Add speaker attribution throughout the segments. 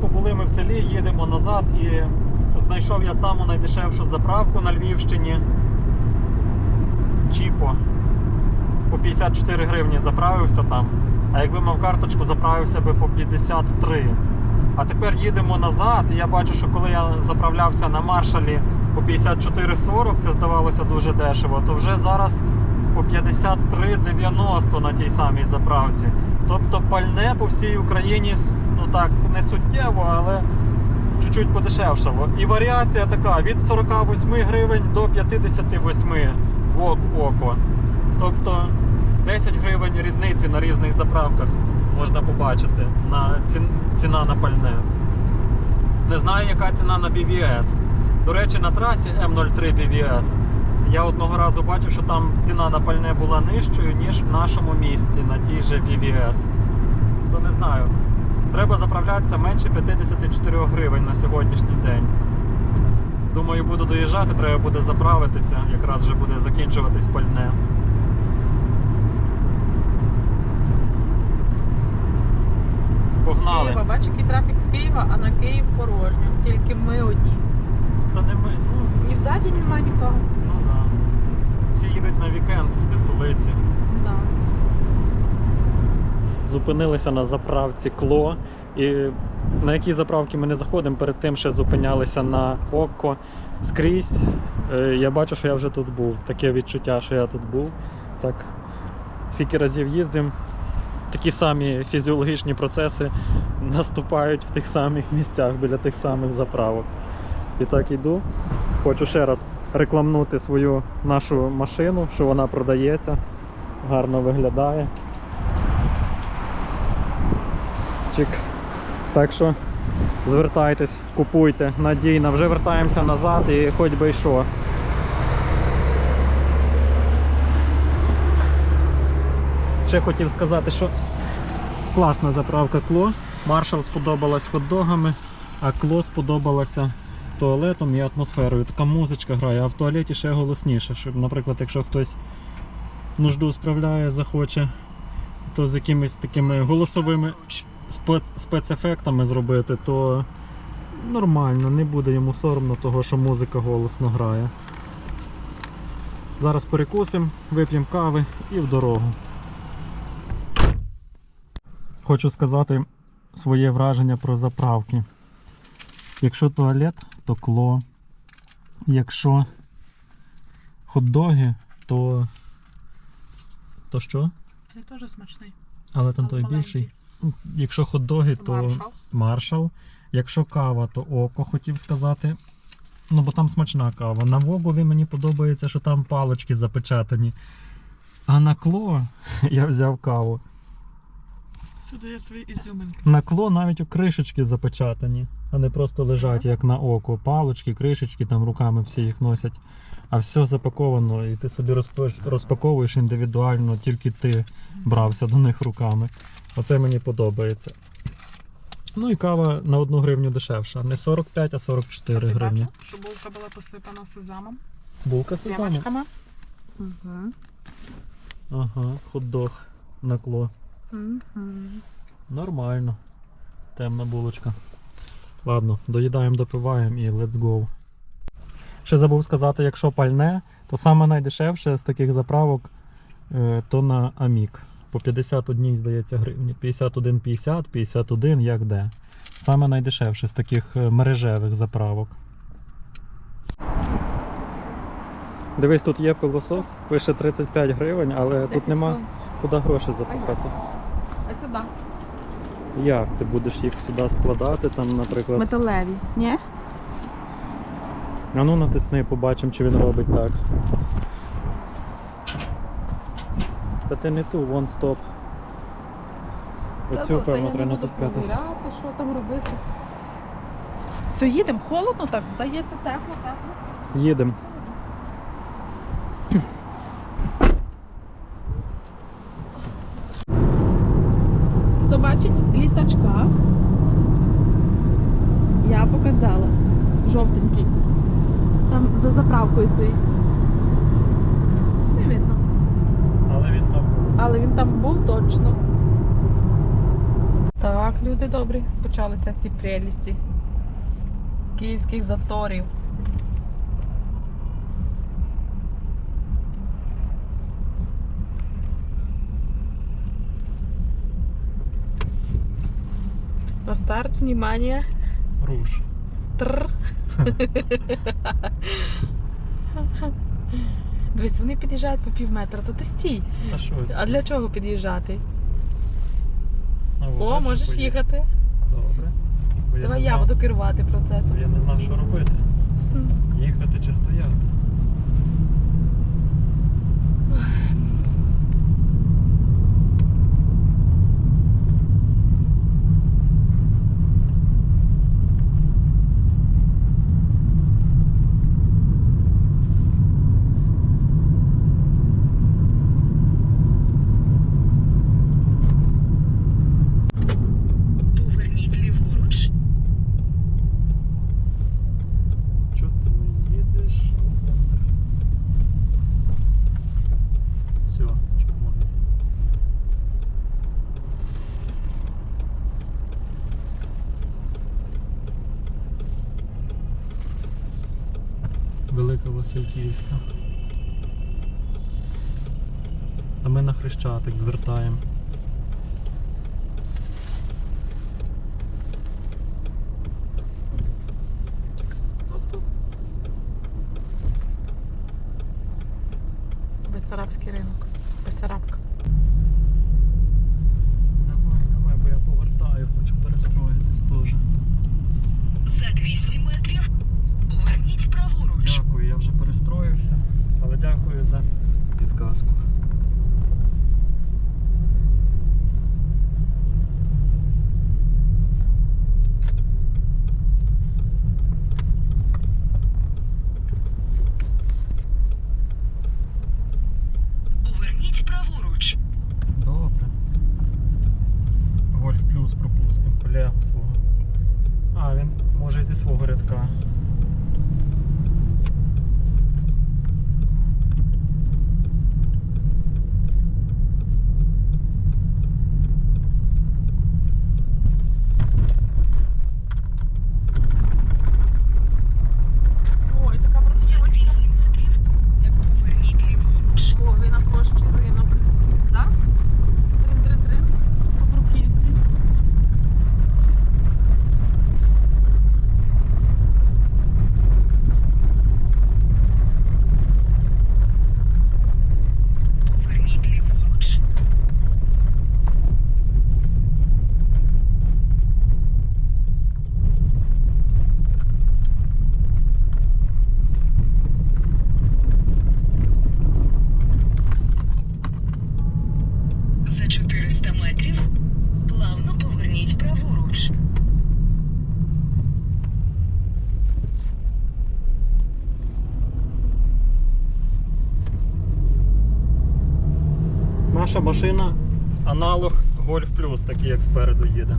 Speaker 1: побули ми в селі, їдемо назад і знайшов я саму найдешевшу заправку на Львівщині. Чіпо. По 54 гривні заправився там. А якби мав карточку, заправився би по 53. А тепер їдемо назад. І я бачу, що коли я заправлявся на маршалі по 54,40, це здавалося дуже дешево, то вже зараз по 53,90 на тій самій заправці. Тобто пальне по всій Україні ну так, не суттєво, але чуть-чуть подешевшало. І варіація така від 48 гривень до 58 в око. Тобто 10 гривень різниці на різних заправках можна побачити на цін- ціна на пальне. Не знаю, яка ціна на BVS. До речі, на трасі М03 BVS я одного разу бачив, що там ціна на пальне була нижчою, ніж в нашому місті на тій же BVS. То не знаю. Треба заправлятися менше 54 гривень на сьогоднішній день. Думаю, буду доїжджати, треба буде заправитися, якраз вже буде закінчуватись пальне. Погнали.
Speaker 2: Києва, бачиш, який трафік з Києва, а на Київ порожньо. Тільки ми одні.
Speaker 1: Та не ми, ну,
Speaker 2: І взаді немає нікого.
Speaker 1: ну да. Всі їдуть на вікенд зі столиці. Зупинилися на заправці Кло. І на які заправки ми не заходимо, перед тим ще зупинялися на Окко скрізь. Е, Я бачу, що я вже тут був. Таке відчуття, що я тут був. Так, скільки разів їздимо. Такі самі фізіологічні процеси наступають в тих самих місцях біля тих самих заправок. І так йду. Хочу ще раз рекламнути свою нашу машину, що вона продається, гарно виглядає. Чик. Так що звертайтесь, купуйте, надійно. Вже вертаємося назад і хоч би й що. Ще хотів сказати, що класна заправка Кло. Маршал сподобалась хот-догами, а Кло сподобалася туалетом і атмосферою. Така музичка грає, а в туалеті ще голосніше, щоб, наприклад, якщо хтось нужду справляє, захоче, то з якимись такими голосовими спец- спецефектами зробити, то нормально, не буде йому соромно того, що музика голосно грає. Зараз перекусимо, вип'ємо кави і в дорогу. Хочу сказати своє враження про заправки. Якщо туалет, то кло. Якщо хот-доги, то. То що?
Speaker 2: Це теж смачний.
Speaker 1: Але там той більший. Якщо хот-доги, то
Speaker 2: Маршал.
Speaker 1: маршал. Якщо кава, то око хотів сказати. Ну, бо там смачна кава. На Вогові мені подобається, що там палочки запечатані. А на кло я взяв каву.
Speaker 2: Сюди є свої ізюминки.
Speaker 1: На кло навіть у кришечки запечатані, а не просто лежать, як на око. Палочки, кришечки, там руками всі їх носять. А все запаковано, і ти собі розпаковуєш індивідуально, тільки ти брався до них руками. Оце мені подобається. Ну і кава на одну гривню дешевша. Не 45, а 44
Speaker 2: А ти
Speaker 1: гривні.
Speaker 2: що булка була посипана сезамом?
Speaker 1: Булка сезаму.
Speaker 2: Сімочками. Угу.
Speaker 1: Ага, хот-дог на кло.
Speaker 2: Угу.
Speaker 1: Нормально. Темна булочка. Ладно, доїдаємо, допиваємо і let's go. Ще забув сказати, якщо пальне, то саме найдешевше з таких заправок е, то на Амік. По 51, здається, гривні. 51, 50, 51, як де. Саме найдешевше з таких е, мережевих заправок. Дивись, тут є пилосос, пише 35 гривень, але тут нема куди гроші запихати.
Speaker 2: А сюди.
Speaker 1: Як ти будеш їх сюди складати, там, наприклад.
Speaker 2: Металеві. Ні?
Speaker 1: А ну натисни, побачимо, чи він робить так. Та ти не ту, вон стоп. Оцю, певно, треба натискати.
Speaker 2: що там робити. Все, їдемо, холодно так, здається, тепло, тепло.
Speaker 1: Їдемо.
Speaker 2: Хто бачить літачка? Я показала. Жовтенький. Там за заправкою стоїть. Не видно.
Speaker 1: Але він там був.
Speaker 2: Точно. Так, люди добрі, почалися всі прелісті київських заторів. На старт, внимание.
Speaker 1: Руш.
Speaker 2: Тр. Дивись, вони під'їжджають по пів метра, то ти стій.
Speaker 1: Та щось.
Speaker 2: А для чого під'їжджати?
Speaker 1: А,
Speaker 2: О,
Speaker 1: бачиш,
Speaker 2: можеш
Speaker 1: поїхав.
Speaker 2: їхати.
Speaker 1: Добре. Бо
Speaker 2: Давай
Speaker 1: не
Speaker 2: я
Speaker 1: знав-
Speaker 2: буду керувати процесом.
Speaker 1: Я не знав, що робити. Їхати чи стояти.
Speaker 3: Поверніть ліворуч.
Speaker 1: Чого ти не їдеш? Outlander? Все, червоний. Васильківська. А ми на Хрещатик звертаємо.
Speaker 2: Бесарабський ринок. Бесарабка.
Speaker 1: Давай, давай, бо я повертаю, хочу перестроїтись теж.
Speaker 3: За 200 метрів поверніть праворуч.
Speaker 1: Дякую, я вже перестроївся, але дякую за підказку.
Speaker 3: Поверніть праворуч.
Speaker 1: Добре. Гольф плюс пропустимо колегу свого. А, він може зі свого рядка.
Speaker 2: Ой, така
Speaker 3: За
Speaker 2: брусілочка.
Speaker 3: 200 метрів
Speaker 2: Як
Speaker 3: поверніть ліворуч.
Speaker 2: О, ви на площі ринок. Так? Трин-трин-трин. По бруківці.
Speaker 3: Поверніть ліворуч. За 400 метрів плавно поверніть праворуч.
Speaker 1: Наша машина аналог Golf Plus, такий як спереду їде.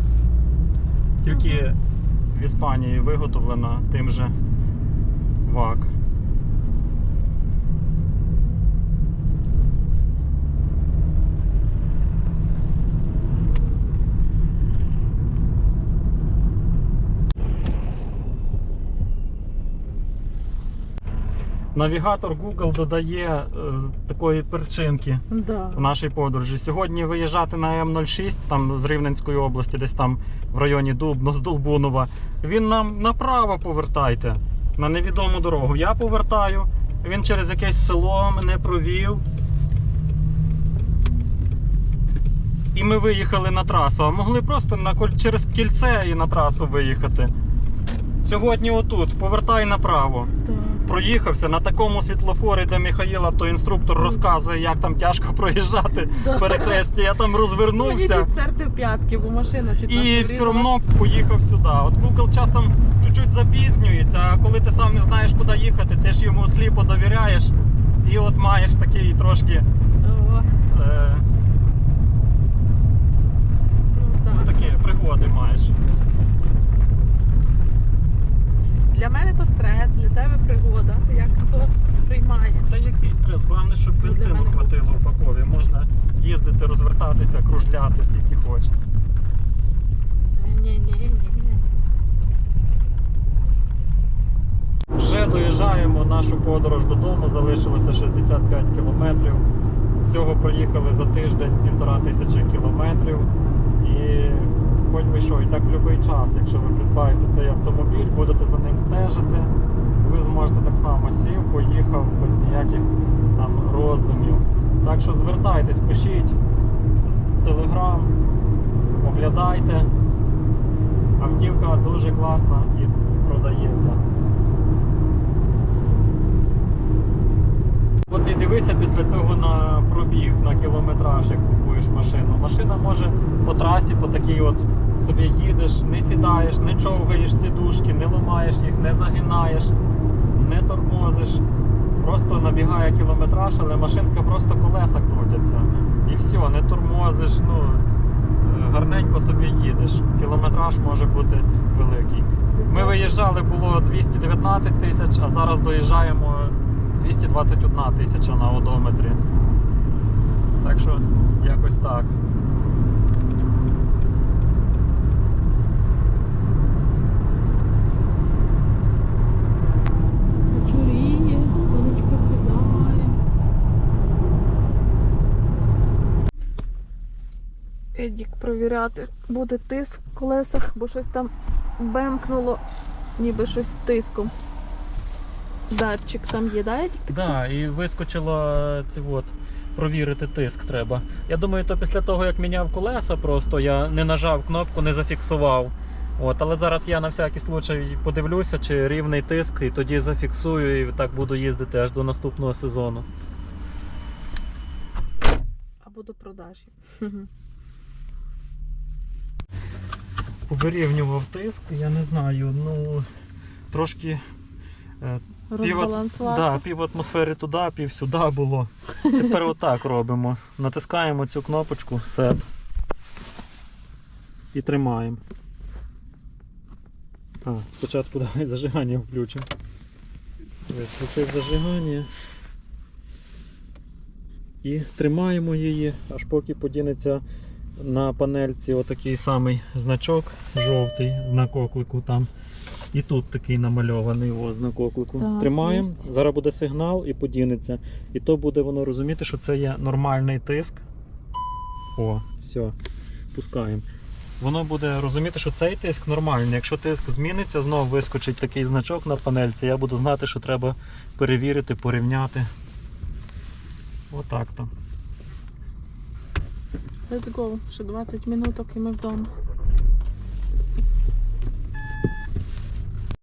Speaker 1: Тільки в Іспанії виготовлена тим же ВАК. Навігатор Google додає е, такої перчинки
Speaker 2: Да.
Speaker 1: в нашій подорожі. Сьогодні виїжджати на М06 там з Рівненської області, десь там в районі Дубно, з Долбунова. Він нам направо повертайте на невідому дорогу. Я повертаю, він через якесь село мене провів. І ми виїхали на трасу. А могли просто на, коль- через кільце і на трасу виїхати. Сьогодні отут, повертай направо.
Speaker 2: Да.
Speaker 1: Проїхався на такому світлофорі, де Михаїл автоінструктор розказує, як там тяжко проїжджати
Speaker 2: Да.
Speaker 1: перехресті. Я там розвернувся
Speaker 2: серце в п'ятки, бо машина
Speaker 1: і все одно поїхав сюди. От Google часом чуть-чуть запізнюється, а коли ти сам не знаєш, куди їхати, ти ж йому сліпо довіряєш. І от маєш такий трошки е,
Speaker 2: ну,
Speaker 1: такі пригоди маєш.
Speaker 2: Для мене то стрес, для тебе пригода. Як хто сприймає.
Speaker 1: Та який стрес? Головне, щоб бензину хватило в пакові. Можна їздити, розвертатися, кружляти, скільки хоче. Е, ні, ні, ні. Вже доїжджаємо нашу подорож додому, залишилося 65 кілометрів. Всього проїхали за тиждень півтора тисячі кілометрів. І хоч би що, і так в будь-який час, якщо ви придбаєте цей автомобіль, будете за ним стежити, ви зможете так само сів, поїхав без ніяких там роздумів. Так що звертайтесь, пишіть в Телеграм, оглядайте. Автівка дуже класна і продається. От і дивися після цього на пробіг, на кілометраж, як купуєш машину. Машина може по трасі, по такій от собі їдеш, не сідаєш, не човгаєш сідушки, не ламаєш їх, не загинаєш, не тормозиш. Просто набігає кілометраж, але машинка просто колеса крутяться. І все, не тормозиш, ну е, гарненько собі їдеш. Кілометраж може бути великий. Ми виїжджали було 219 тисяч, а зараз доїжджаємо 221 тисяча на одометрі. Так що якось так.
Speaker 2: Едік провіряти буде тиск в колесах, бо щось там бемкнуло, ніби щось з тиском. Датчик там є, да, Едік?
Speaker 1: Так, да, і вискочило це от, провірити тиск треба. Я думаю, то після того, як міняв колеса, просто я не нажав кнопку, не зафіксував. От, але зараз я на всякий случай подивлюся, чи рівний тиск, і тоді зафіксую і так буду їздити аж до наступного сезону.
Speaker 2: Або до продажі.
Speaker 1: Вирівнював тиск, я не знаю, ну трошки е, Да, пів атмосфери туди, пів сюди було. Тепер отак робимо. Натискаємо цю кнопочку Set і тримаємо. А, спочатку давай зажигання включимо. Включив зажигання. І тримаємо її, аж поки подінеться на панельці отакий самий значок жовтий, знак оклику там. І тут такий намальований о, знак оклику.
Speaker 2: Так,
Speaker 1: Тримаємо,
Speaker 2: єсть.
Speaker 1: зараз буде сигнал і подінеться. І то буде воно розуміти, що це є нормальний тиск. О, все, пускаємо. Воно буде розуміти, що цей тиск нормальний. Якщо тиск зміниться, знову вискочить такий значок на панельці, я буду знати, що треба перевірити, порівняти. Отак то.
Speaker 2: Let's go. Ще 20 минуток і ми вдома.